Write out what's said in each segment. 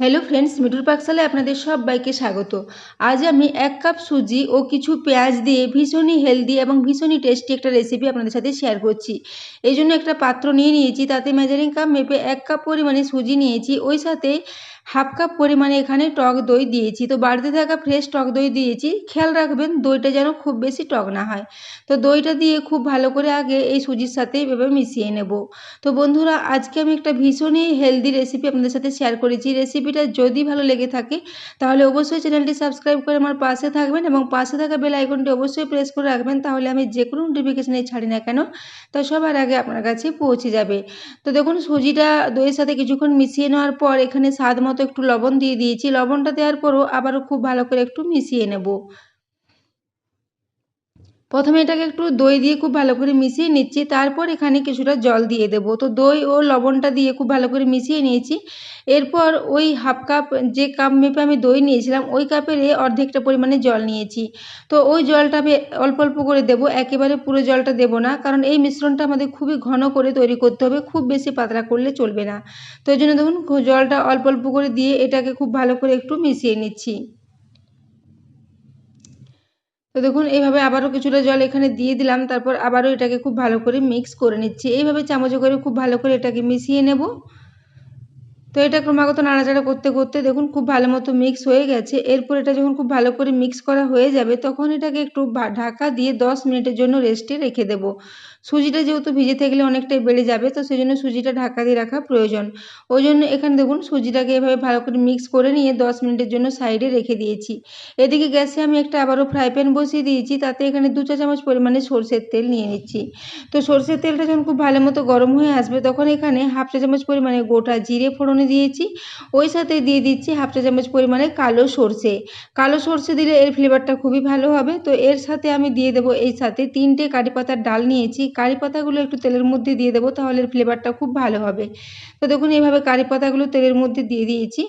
Hello friends মিঠুর পাকশালে আপনাদের সবাইকে স্বাগত। আজ আমি এক কাপ সুজি ও কিছু পেঁয়াজ দিয়ে ভীষণই হেলদি এবং ভীষণই টেস্টি একটা রেসিপি আপনাদের সাথে শেয়ার করছি। এই জন্য একটা পাত্র নিয়ে নিয়েছি, তাতে মেজারিং কাপ মেপে এক কাপ পরিমাণে সুজি নিয়েছি। ওই সাথে হাফ কাপ পরিমাণে এখানে টক দই দিয়েছি। তো বাড়িতে থাকা ফ্রেশ টক দই দিয়েছি। খেয়াল রাখবেন, দইটা যেন খুব বেশি টক না হয়। তো দইটা দিয়ে খুব ভালো করে আগে এই সুজির সাথে এভাবে মিশিয়ে নেব। তো বন্ধুরা, আজকে আমি একটা ভীষণই হেলদি রেসিপি আপনাদের সাথে শেয়ার করেছি। রেসিপিটা যদি ভালো লেগে থাকে, তাহলে অবশ্যই চ্যানেলটি সাবস্ক্রাইব করে আমার পাশে থাকবেন এবং পাশে থাকা বেল আইকনটি অবশ্যই প্রেস করে রাখবেন, তাহলে আমি যে কোনো নোটিফিকেশানে ছাড়ি না কেন, তা সবার আগে আপনার কাছে পৌঁছে যাবে। তো দেখুন, সুজিটা দইয়ের সাথে কিছুক্ষণ মিশিয়ে নেওয়ার পর এখানে স্বাদ মতো একটু লবণ দিয়ে দিয়েছি। লবণটা দেওয়ার পরও আবারও খুব ভালো করে একটু মিশিয়ে নেব। প্রথমে এটাকে একটু দই দিয়ে খুব ভালো করে মিশিয়ে নিচ্ছি। তারপর এখানে কিছুটা জল দিয়ে দেবো। তো দই ও লবণটা দিয়ে খুব ভালো করে মিশিয়ে নিয়েছি। এরপর ওই হাফ কাপ যে কাপ মেপে আমি দই নিয়েছিলাম, ওই কাপের অর্ধেকটা পরিমাণে জল নিয়েছি। তো ওই জলটা আমি অল্প অল্প করে দেব। একেবারে পুরো জলটা দেব না, কারণ এই মিশ্রণটা আমাদের খুবই ঘন করে তৈরি করতে হবে। খুব বেশি পাতলা করলে চলবে না। তো ওই জন্য দেখুন, জলটা অল্প অল্প করে দিয়ে এটাকে খুব ভালো করে একটু মিশিয়ে নিচ্ছি। তো দেখুন এইভাবে আবারও কিছুটা জল এখানে দিয়ে দিলাম, তারপর আবারও এটাকে খুব ভালো করে মিক্স করে নিচ্ছি। এইভাবে চামচে করে খুব ভালো করে এটাকে মিশিয়ে নেব। তো এটা ক্রমাগত নাড়াচাড়া করতে করতে দেখুন, খুব ভালো মতো মিক্স হয়ে গেছে। এরপর এটা যখন খুব ভালো করে মিক্স করা হয়ে যাবে, তখন এটাকে একটু ঢাকা দিয়ে দশ মিনিটের জন্য রেস্টে রেখে দেবো। সুজিটা যেহেতু ভিজে থাকলে অনেকটাই বেড়ে যাবে, তো সেই জন্য সুজিটা ঢাকা দিয়ে রাখা প্রয়োজন। ওই জন্য এখানে দেখুন, সুজিটাকে এভাবে ভালো করে মিক্স করে নিয়ে দশ মিনিটের জন্য সাইডে রেখে দিয়েছি। এদিকে গ্যাসে আমি একটা আবারও ফ্রাই প্যান বসিয়ে দিয়েছি, তাতে এখানে দু চা চামচ পরিমাণে সর্ষের তেল নিয়ে নিচ্ছি। তো সর্ষের তেলটা যখন খুব ভালো মতো গরম হয়ে আসবে, তখন এখানে হাফ চা চামচ পরিমাণে গোটা জিরে ফোড়নে দিয়েছি। ওই সাথে দিয়ে দিচ্ছি হাফ চা চামচ পরিমাণে কালো সর্ষে। কালো সর্ষে দিলে এর ফ্লেভারটা খুবই ভালো হবে। তো এর সাথে আমি দিয়ে দেবো এই সাথে তিনটে কারি পাতার ডাল নিয়েছি কারি পাতাগুলো একটু তেলের মধ্যে দিয়ে দেবো, তাহলে ফ্লেভারটা খুব ভালো হবে। তো দেখুন এইভাবে কারি পাতাগুলো তেলের মধ্যে দিয়ে দিয়েছি।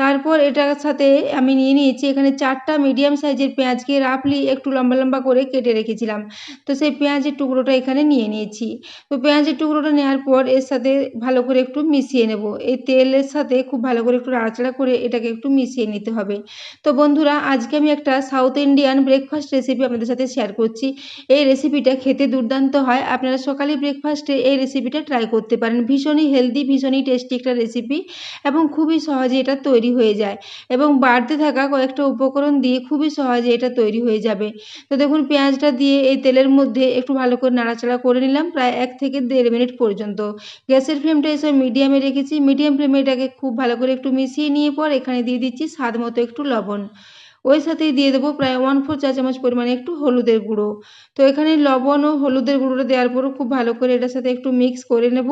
তারপর এটার সাথে আমি নিয়ে নিয়েছি এখানে চারটা মিডিয়াম সাইজের পেঁয়াজকে রাফলি একটু লম্বা লম্বা করে কেটে রেখেছিলাম। তো সেই পেঁয়াজের টুকরোটা এখানে নিয়ে নিয়েছি। তো পেঁয়াজের টুকরোটা নেওয়ার পর এর সাথে ভালো করে একটু মিশিয়ে নেব। এই তেলের সাথে খুব ভালো করে একটু নাড়াচাড়া করে এটাকে একটু মিশিয়ে নিতে হবে। তো বন্ধুরা, আজকে আমি একটা সাউথ ইন্ডিয়ান ব্রেকফাস্ট রেসিপি আপনাদের সাথে শেয়ার করছি। এই রেসিপিটা খেতে দুর্দান্ত হয়। আপনারা সকালে ব্রেকফাস্টে এই রেসিপিটা ট্রাই করতে পারেন। ভীষণই হেলদি ভীষণই টেস্টি একটা রেসিপি এবং খুবই সহজে এটা তৈরি হয়ে যায় এবং বাড়তে থাকা কয়েকটা উপকরণ দিয়ে খুবই সহজে এটা তৈরি হয়ে যাবে। তো দেখুন, পেঁয়াজটা দিয়ে এই তেলের মধ্যে একটু ভালো করে নাড়াচাড়া করে নিলাম প্রায় এক থেকে দেড় মিনিট পর্যন্ত। গ্যাসের ফ্লেমটা এসে মিডিয়ামে রেখেছি। মিডিয়াম ফ্লেমে এটাকে খুব ভালো করে একটু মিশিয়ে নিয়ে পর এখানে দিয়ে দিচ্ছি স্বাদ মতো একটু লবণ। ওই সাথেই দিয়ে দেবো। প্রায় ওয়ান ফোর চা চামচ পরিমাণে একটু হলুদের গুঁড়ো। তো এখানে লবণ ও হলুদের গুঁড়োটা দেওয়ার পরও খুব ভালো করে এটার সাথে একটু মিক্স করে নেব।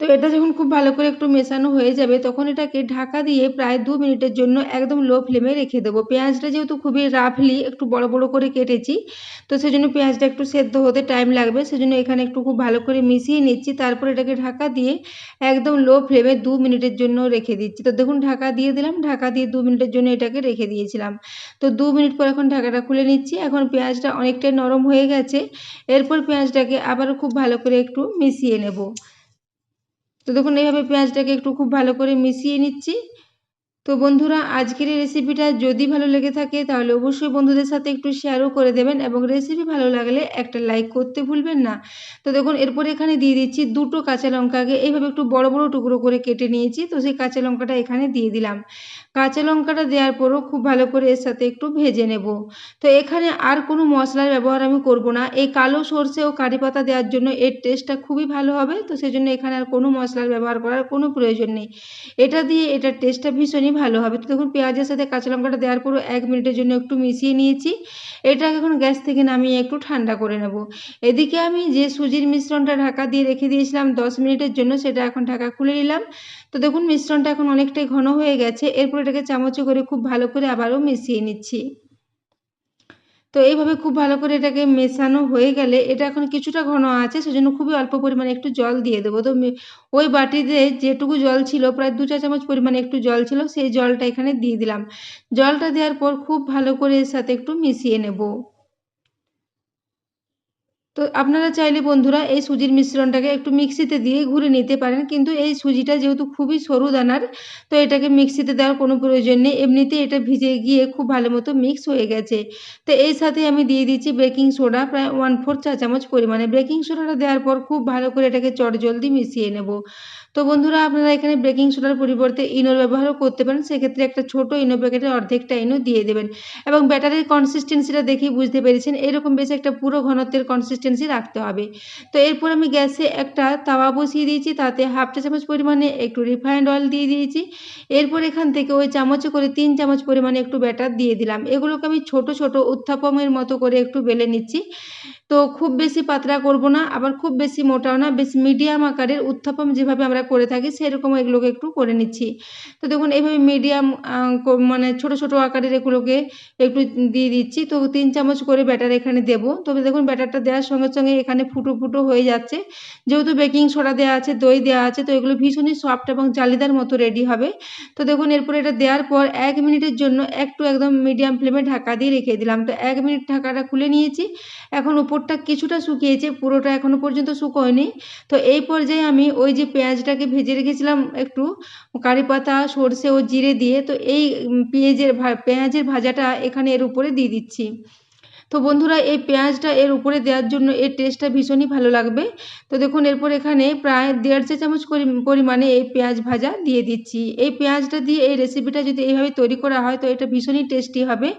তো এটা যখন খুব ভালো করে একটু মেশানো হয়ে যাবে, তখন এটাকে ঢাকা দিয়ে প্রায় দু মিনিটের জন্য একদম লো ফ্লেমে রেখে দেবো। পেঁয়াজটা যেহেতু খুবই রাফলি একটু বড় বড় করে কেটেছি, তো সেই জন্য পেঁয়াজটা একটু সেদ্ধ হতে টাইম লাগবে। সেজন্য এখানে একটু খুব ভালো করে মিশিয়ে নিচ্ছি, তারপর এটাকে ঢাকা দিয়ে একদম লো ফ্লেমে দু মিনিটের জন্য রেখে দিচ্ছি। তো দেখুন, ঢাকা দিয়ে দিলাম, ঢাকা দিয়ে দু মিনিটের জন্য এটাকে রেখে দিয়েছিলাম। তো দু মিনিট পর এখন ঢাকাটা খুলে নিচ্ছি। এখন পেঁয়াজটা অনেকটাই নরম হয়ে গেছে, এরপর পেঁয়াজটাকে আবারও খুব ভালো করে একটু মিশিয়ে নেব। তো দেখুন এইভাবে পেঁয়াজটাকে একটু খুব ভালো করে মিশিয়ে নিচ্ছি। তো বন্ধুরা, আজকের এই রেসিপিটা যদি ভালো লেগে থাকে, তাহলে অবশ্যই বন্ধুদের সাথে একটু শেয়ারও করে দেবেন এবং রেসিপি ভালো লাগলে একটা লাইক করতে ভুলবেন না। তো দেখুন, এরপর এখানে দিয়ে দিচ্ছি দুটো কাঁচা লঙ্কাকে এইভাবে একটু বড় বড় টুকরো করে কেটে নিয়েছি, তো সেই কাঁচা লঙ্কাটা এখানে দিয়ে দিলাম। কাঁচা লঙ্কাটা দেওয়ার পরও খুব ভালো করে এর সাথে একটু ভেজে নেব। তো এখানে আর কোনো মশলার ব্যবহার আমি করব না। এই কালো সর্ষে ও কারি পাতা দেওয়ার জন্য এর টেস্টটা খুবই ভালো হবে, তো সেই জন্য এখানে আর কোনো মশলার ব্যবহার করার কোনো প্রয়োজন নেই। এটা দিয়ে এটার টেস্টটা ভীষণই ভালো হবে। তো দেখুন, পেঁয়াজের সাথে কাঁচা লঙ্কাটা দেওয়ার পরও এক মিনিটের জন্য একটু মিশিয়ে নিয়েছি। এটা এখন গ্যাস থেকে নামিয়ে একটু ঠান্ডা করে নেব। এদিকে আমি যে সুজির মিশ্রণটা ঢাকা দিয়ে রেখে দিয়েছিলাম দশ মিনিটের জন্য, সেটা এখন ঢাকা খুলে নিলাম। তো দেখুন, মিশ্রণটা এখন অনেকটাই ঘন হয়ে গেছে। এরপর এটাকে চামচে করে খুব ভালো করে আবারও মিশিয়ে নিচ্ছি। তো এইভাবে খুব ভালো করে এটাকে মেশানো হয়ে গেলে এটা এখন কিছুটা ঘন আছে, সেজন্য খুবই অল্প পরিমাণে একটু জল দিয়ে দেবো। তো ওই বাটিতে যেটুকু জল ছিল, প্রায় দু চা চামচ পরিমাণে একটু জল ছিল, সেই জলটা এখানে দিয়ে দিলাম। জলটা দেওয়ার পর খুব ভালো করে এর সাথে একটু মিশিয়ে নেব। তো আপনারা চাইলে বন্ধুরা এই সুজির মিশ্রণটাকে একটু মিক্সিতে দিয়ে ঘুরে নিতে পারেন। কিন্তু এই সুজিটা যেহেতু খুবই সরু দানার, তো এটাকে মিক্সিতে দেওয়ার কোনো প্রয়োজন নেই। এমনিতে এটা ভিজে গিয়ে খুব ভালো মতো মিক্স হয়ে গেছে। তো এই সাথে আমি দিয়ে দিচ্ছি বেকিং সোডা, প্রায় ওয়ান ফোর চা চামচ পরিমাণে। বেকিং সোডাটা দেওয়ার পর খুব ভালো করে এটাকে চট জলদি মিশিয়ে নেব। তো বন্ধুরা, আপনারা এখানে বেকিং সোডার পরিবর্তে ইনোর ব্যবহারও করতে পারেন। সেক্ষেত্রে একটা ছোট ইনো প্যাকেটের অর্ধেকটা ইনো দিয়ে দেবেন। এবং ব্যাটারির কনসিস্টেন্সিটা দেখেই বুঝতে পেরেছেন। এরকম বেশ একটা পুরো ঘনত্বের কনসিস্টেন্সি রাখতে হবে। তো এরপর আমি গ্যাসে একটা তাওয়া বসিয়ে দিয়েছি, তাতে হাফ চা চামচ পরিমাণে একটু রিফাইন্ড অয়েল দিয়ে দিয়েছি। এরপর এখান থেকে ওই চামচে করে তিন চামচ পরিমাণে একটু ব্যাটার দিয়ে দিলাম। এগুলোকে আমি ছোট ছোট উত্থাপমের মতো করে একটু বেলে নিচ্ছি। তো খুব বেশি পাতলা করব না, আবার খুব বেশি মোটাও না, বেশ মিডিয়াম আকারের উত্থাপম যেভাবে আমরা করে থাকি সেরকম এগুলোকে একটু করে নিচ্ছি। তো দেখুন এইভাবে মিডিয়াম মানে ছোট ছোট আকারের এগুলোকে একটু দিয়ে দিচ্ছি। তো তিন চামচ করে ব্যাটার এখানে দেব। তবে দেখুন, ব্যাটারটা দেওয়ার সঙ্গে সঙ্গে এখানে ফুটো ফুটো হয়ে যাচ্ছে। যেহেতু বেকিং সোডা দেওয়া আছে, দই দেওয়া আছে, তো এগুলো ভীষণই সফট এবং জালিদার মতো রেডি হবে। তো দেখুন, এরপর এটা দেওয়ার পর এক মিনিটের জন্য একটু একদম মিডিয়াম ফ্লেমে ঢাকা দিয়ে রেখে দিলাম। তো এক মিনিট ঢাকাটা খুলে নিয়েছি। এখন উপরটা কিছুটা শুকিয়েছে, পুরোটা এখনও পর্যন্ত শুকোয়নি। তো এই পর্যায়ে আমি ওই যে পেঁয়াজটাকে ভেজে রেখেছিলাম একটু, কারি পাতা, সর্ষে ও জিরে দিয়ে, তো এই পেঁয়াজের পেঁয়াজের ভাজাটা এখানে এর উপরে দিয়ে দিচ্ছি। তো বন্ধুরা, এই পেঁয়াজটা এর উপরে দেওয়ার জন্য এর টেস্টটা ভীষণই ভালো লাগবে। তো দেখুন, এরপর এখানে প্রায় দেড় চা চামচ পরিমাণে এই পেঁয়াজ ভাজা দিয়ে দিচ্ছি। এই পেঁয়াজটা দিয়ে এই রেসিপিটা যদি এইভাবে তৈরি করা হয়, তো এটা ভীষণই টেস্টি হবে।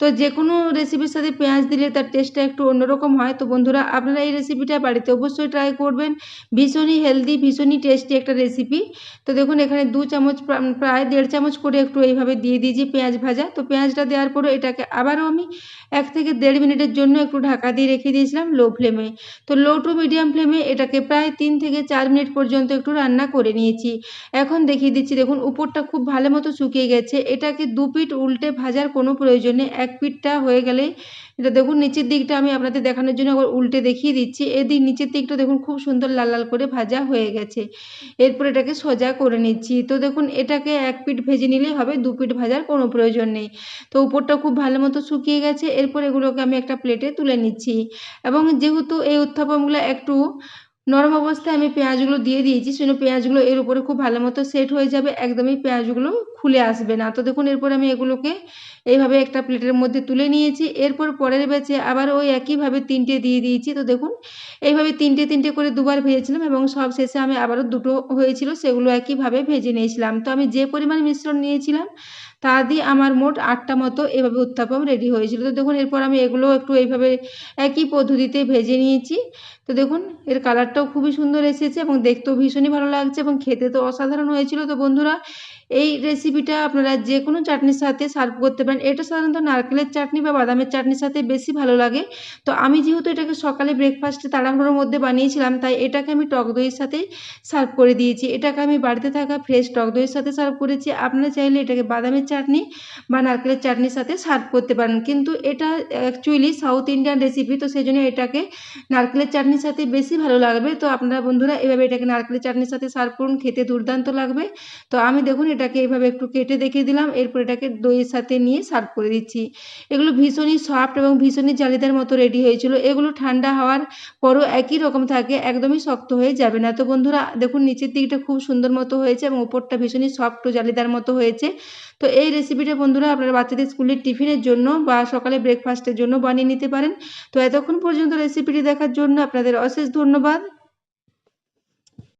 তো যে কোনো রেসিপির সাথে পেঁয়াজ দিলে তার টেস্টটা একটু অন্যরকম হয়। তো বন্ধুরা, আপনারা এই রেসিপিটা বাড়িতে অবশ্যই ট্রাই করবেন। ভীষণই হেলদি ভীষণই টেস্টি একটা রেসিপি তো দেখুন, এখানে দু চামচ প্রায় দেড় চামচ করে একটু এইভাবে দিয়ে দিয়েছি পেঁয়াজ ভাজা। তো পেঁয়াজটা দেওয়ার পরে এটাকে আবারও আমি এক থেকে দেড় মিনিটের জন্য একটু ঢাকা দিয়ে রেখে দিয়েছিলাম লো ফ্লেমে তো লো টু মিডিয়াম ফ্লেমে এটাকে প্রায় তিন থেকে চার মিনিট পর্যন্ত একটু রান্না করে নিয়েছি। এখন দেখিয়ে দিচ্ছি, দেখুন, উপরটা খুব ভালো মতো শুকিয়ে গেছে। এটাকে দু পিঠ উল্টে ভাজার কোনো প্রয়োজনে এক পিঠটা হয়ে গেলে। এটা দেখুন, নিচের দিকটা আমি আপনাদের দেখানোর জন্য আবার উল্টে দেখিয়ে দিচ্ছি। এদিক নিচের দিকটা দেখুন, খুব সুন্দর লাল লাল করে ভাজা হয়ে গেছে। এরপর এটাকে সোজা করে নিচ্ছি। তো দেখুন, এটাকে এক পিঠ ভেজে নিলেই হবে, দু পিঠ ভাজার কোনো প্রয়োজন নেই। তো উপরটা খুব ভালো মতো শুকিয়ে গেছে। এরপর এগুলোকে আমি একটা প্লেটে তুলে নিচ্ছি। এবং যেহেতু এই উত্থাপনগুলো একটু নরম অবস্থায় আমি পেঁয়াজগুলো দিয়ে দিয়েছি, সেজন্য পেঁয়াজগুলো এর উপরে খুব ভালো মতো সেট হয়ে যাবে, একদমই পেঁয়াজগুলো খুলে আসবে না। তো দেখুন, এরপর আমি এগুলোকে এইভাবে একটা প্লেটের মধ্যে তুলে নিয়েছি। এরপর পরের ব্যাচে আবার ওই একইভাবে তিনটে দিয়ে দিয়েছি। তো দেখুন, এইভাবে তিনটে তিনটে করে দুবার ভেজেছিলাম এবং সব শেষে আমি আবারও দুটো হয়েছিল, সেগুলো একইভাবে ভেজে নিয়েছিলাম। তো আমি যে পরিমাণ মিশ্রণ নিয়েছিলাম তা দিয়ে আমার মোট আটটা মতো এভাবে উত্তাপম রেডি হয়েছিল। তো দেখুন, এরপর আমি এগুলো একটু এইভাবে একই পদ্ধতিতে ভেজে নিয়েছি। তো দেখুন, এর কালারটাও খুবই সুন্দর এসেছে এবং দেখতেও ভীষণই ভালো লাগছে এবং খেতে তো অসাধারণ হয়েছিল। তো বন্ধুরা এই রেসিপিটা আপনারা যে কোনো চাটনির সাথে সার্ভ করতে পারেন। এটা সাধারণত নারকেলের চাটনি বা বাদামের চাটনির সাথে বেশি ভালো লাগে। তো আমি যেহেতু এটাকে সকালে ব্রেকফাস্টে তাড়াহুড়োর মধ্যে বানিয়েছিলাম, তাই এটাকে আমি টক দইয়ের সাথেই সার্ভ করে দিয়েছি। এটাকে আমি বাড়িতে থাকা ফ্রেশ টক দইয়ের সাথে সার্ভ করেছি। আপনারা চাইলে এটাকে বাদামের চাটনি বা নারকেলের চাটনির সাথে সার্ভ করতে পারেন। কিন্তু এটা অ্যাকচুয়ালি সাউথ ইন্ডিয়ান রেসিপি তো সেই জন্য এটাকে নারকেলের চাটনির সাথে বেশি ভালো লাগবে। তো আপনারা বন্ধুরা, এভাবে এটাকে নারকেলের চাটনির সাথে সার্ভ করুন। খেতে দুর্দান্ত লাগবে। তো আমি দেখুন এটাকে এভাবে একটু কেটে দেখিয়ে দিলাম। এরপর এটাকে দইয়ের সাথে নিয়ে সার্ভ করে দিচ্ছি। এগুলো ভীষণই সফট এবং ভীষণই জালিদার মতো রেডি হয়েছিল। এগুলো ঠান্ডা হওয়ার পরও একই রকম থাকে, একদমই শক্ত হয়ে যাবে না। তো বন্ধুরা, দেখুন নিচের দিকটা খুব সুন্দর মতো হয়েছে এবং উপরটা ভীষণই সফট ও জালিদার মতো হয়েছে। তো এই রেসিপিটা বন্ধুরা, আপনারা বাচ্চাদের স্কুলের টিফিনের জন্য বা সকালে ব্রেকফাস্টের জন্য বানিয়ে নিতে পারেন। তো এতক্ষণ পর্যন্ত রেসিপিটি দেখার জন্য আপনাদের অশেষ ধন্যবাদ।